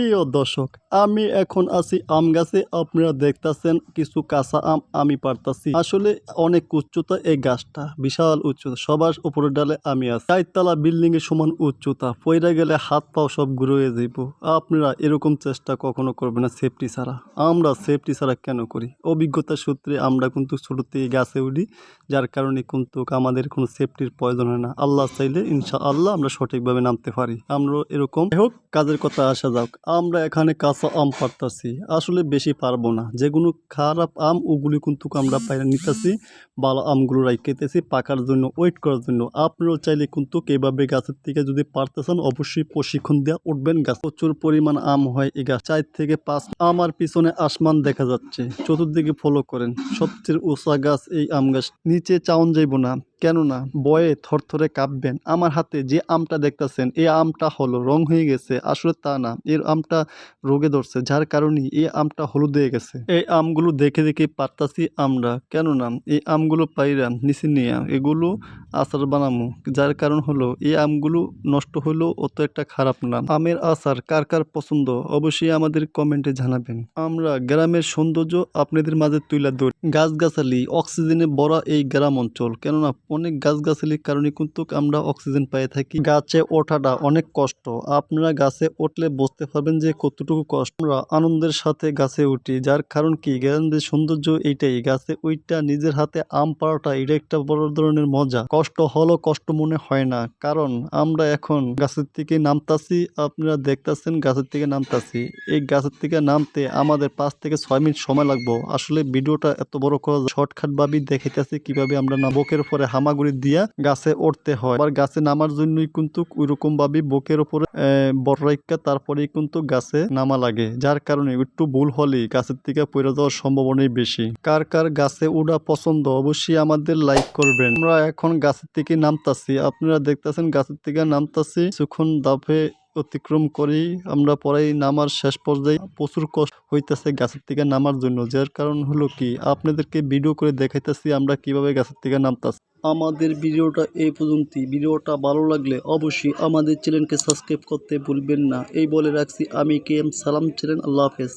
প্রিয় দর্শক, আমি এখন আছি আম গাছে। আপনারা দেখতাছেন কিছু কাঁচা আম আমি পারতাছি। আসলে অনেক উচ্চতা এই গাছটা, বিশাল উচ্চতা। সবার উপরের ডালে আমি আছি। চারতলা বিল্ডিং এর সমান উচ্চতা। পয়রা গেলে হাত পাও সব ঘুরে যাইব। আপনারা এরকম চেষ্টা কখনো করবেন না সেফটি ছাড়া। আমরা সেফটি ছাড়া কেন করি? অভিজ্ঞতা সূত্রে আমরা কিন্তু ছোট থেকে গাছে উঠি, যার কারণে কিন্তু আমাদের কোনো সেফটির প্রয়োজন হয় না। আল্লাহ চাইলে ইনশা আল্লাহ আমরা সঠিকভাবে নামতে পারি। আমরা এরকম। হোক কাজের কথা আসা যাক। আমরা এখানে কাঁচা আম পারতাছি আসলে বেশি পারব না। যেগুলো খারাপ আম, ওগুলি কিন্তু আমরা পাইরা নিতেছি, ভালো আমগুলো রাইকেতেছি পাকার জন্য ওয়েট করার জন্য। আপনারাও চাইলে কিন্তু এইভাবে গাছের থেকে যদি পারতেছেন অবশ্যই প্রশিক্ষণ দেওয়া উঠবেন গাছ। প্রচুর পরিমাণ আম হয় এই গাছ। চার থেকে পাঁচ আমার পিছনে আসমান দেখা যাচ্ছে। চতুর্দিকে ফলো করেন। সবচেয়ে উঁচা গাছ এই আম গাছ। নিচে চাউন যাইব না। কেননা বয়ে থরথরে কাঁপবেন। আমার হাতে যে আমটা দেখতাছেন এই আমটা হলো রং হয়ে গেছে, আসলে তা না। এর আমটা রোগে ধরছে, যার কারণে এই আমটা হলুদ হয়ে গেছে। এই আমগুলো দেখে দেখে পারতাছি আমরা, কেননা এই আমগুলো পাইরা নিচে নিয়ে এগুলো আচার বানামু, যার কারণ হলো এই আমগুলো নষ্ট হলেও অত একটা খারাপ না। আমের আচার কার কার পছন্দ, অবশ্যই আমাদের কমেন্টে জানাবেন। আমরা গ্রামের সৌন্দর্য আপনাদের মাঝে তুলে ধরি। গাছগাছালি, অক্সিজেনে ভরা এই গ্রাম অঞ্চল, কেননা অনেক গাছগাছালির কারণে কিন্তু আমরা অক্সিজেন পেয়ে থাকি। গাছে ওঠাটা অনেক কষ্ট। আপনারা গাছে উঠলে বুঝতে পারবেন যে কতটুকু কষ্ট। আমরা আনন্দের সাথে গাছে উঠি, যার কারণ কি? গ্রামের সৌন্দর্য এইটাই। গাছে ওইটা নিজের হাতে আম পাড়াটা এটা একটা বড় ধরনের মজা। কষ্ট হলো কষ্ট মনে হয় না। কারণ আমরা এখন গাছের থেকে নামতাছি, আপনারা দেখতাছেন গাছের থেকে নামতাছি। এই গাছের থেকে নামতে আমাদের পাঁচ থেকে ছয় মিনিট সময় লাগবো। আসলে ভিডিওটা এত বড় করা শর্টকাট ভাবেই দেখাইতেছি কীভাবে আমরা না বুকের উপরে হামাগুড়ি দিয়া গাছে উঠতে হয়। আবার গাছে নামার জন্যই কিন্তু ওইরকম ভাবে বুকের উপরে বড় রাইকা তারপরেই কিন্তু গাছে নামা লাগে। যার কারণে একটু ভুল হলেই গাছের থেকে পড়ে যাওয়ার সম্ভাবনাই বেশি। কার কার গাছে উড়া পছন্দ অবশ্যই আমাদের লাইক করবেন। আমরা এখন গাছের থেকে নামতাছি। আপনারা দেখতাছেন গাছের থেকে নামতাছি। কিছুক্ষণ দাফে অতিক্রম করেই আমরা পরে নামার শেষ পর্যায়ে প্রচুর কষ্ট হইতেছে গাছের থেকে নামার জন্য। যার কারণ হলো কি? আপনাদেরকে ভিডিও করে দেখাইতেছি আমরা কীভাবে গাছের থেকে নামতাছি। আমাদের ভিডিওটা এই পর্যন্তই। ভিডিওটা ভালো লাগলে অবশ্যই আমাদের চ্যানেলকে সাবস্ক্রাইব করতে ভুলবেন না। এই বলে রাখছি, আমি কে এম সালাম ছিলেন আল্লাহ হাফেজ।